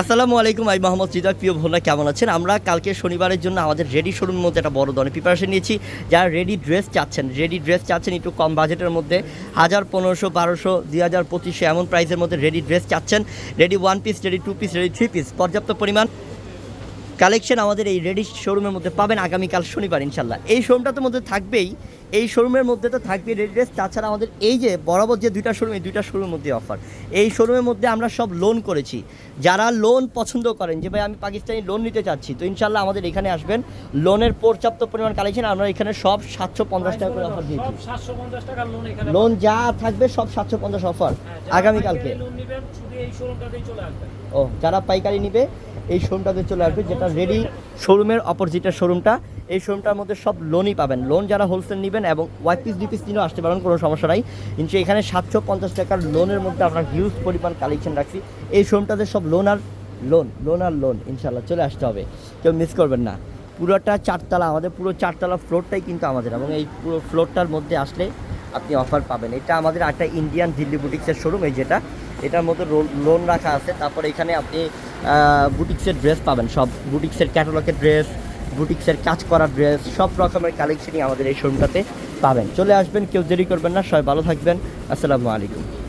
আসসালামু আলাইকুম, আমি মোহাম্মদ হৃদয় প্রিয় ভোলা কেমন আছেন? আমরা কালকে শনিবারের জন্য আমাদের রেডি শোরুমের মধ্যে একটা বড় ধরনের প্রিপারেশন নিয়েছি। যারা রেডি ড্রেস চাচ্ছেন রেডি ড্রেস চাচ্ছেন একটু কম বাজেটের মধ্যে, হাজার পনেরোশো, বারোশো, দুই হাজার পঁচিশশো এমন প্রাইসের মধ্যে রেডি ড্রেস চাচ্ছেন। Ready one piece ready two piece ready three piece পর্যাপ্ত পরিমাণ কালেকশন আমাদের এই রেডি শোরুমের মধ্যে পাবেন আগামীকাল শনিবার ইনশাল্লাহ এই শোরুমটার মধ্যে থাকবেই এই শোরুমের মধ্যে তো থাকবে রেডি ড্রেস তাছাড়া আমাদের এই যে বরাবর যে দুইটা শোরুম এই দুইটা শোরুমের মধ্যে অফার এই শোরুমের মধ্যে আমরা সব লোন করেছি। যারা লোন পছন্দ করেন যে ভাই আমি পাকিস্তানি লোন নিতে চাচ্ছি তো ইনশাল্লাহ আমাদের এখানে আসবেন। লোনের পর্যাপ্ত পরিমাণ কালেকশন আমরা এখানে সব সাতশো পঞ্চাশ টাকা করে অফার দিয়েছি। সব 750 টাকার লোন যা থাকবে সব সাতশো পঞ্চাশ অফার হ্যাঁ, আগামীকালকে। ও যারা পাইকারি নিবে এই শোরুমটাতে চলে আসবে যেটা রেডি শোরুমের অপোজিটের শোরুমটা এই শোরুমটার মধ্যে সব লোনই পাবেন। লোন যারা হোলসেল নেবেন এবং ওয়াই পিস ডি পিস নিয়েও আসতে পারেন, কোনো সমস্যা নাই। কিন্তু এখানে সাতশো পঞ্চাশ টাকার লোনের মধ্যে আমরা হিউজ পরিমাণ কালেকশন রাখছি। এই শোরুমটাতে সব লোন আর লোন লোন আর লোন ইনশাল্লাহ চলে আসতে হবে। কেউ মিস করবেন না। পুরোটা চারতলা, আমাদের পুরো চারতলা ফ্লোরটাই কিন্তু আমাদের। এবং এই পুরো ফ্লোরটার মধ্যে আসলে আপনি অফার পাবেন। এটা আমাদের একটা ইন্ডিয়ান দিল্লি বুটিক্সের শোরুম এই যেটা। এটার মধ্যে লোন রাখা আছে। তারপর এখানে আপনি বুটিক্সের ড্রেস পাবেন। সব বুটিক্সের ক্যাটালগের ড্রেস বুটিক্সের কাজ করা ড্রেস সব রকমের কালেকশনই আমাদের এই শোরুমটাতে পাবেন। চলে আসবেন, কেউ দেরি করবেন না, সবাই ভালো থাকবেন। আসসালামু আলাইকুম।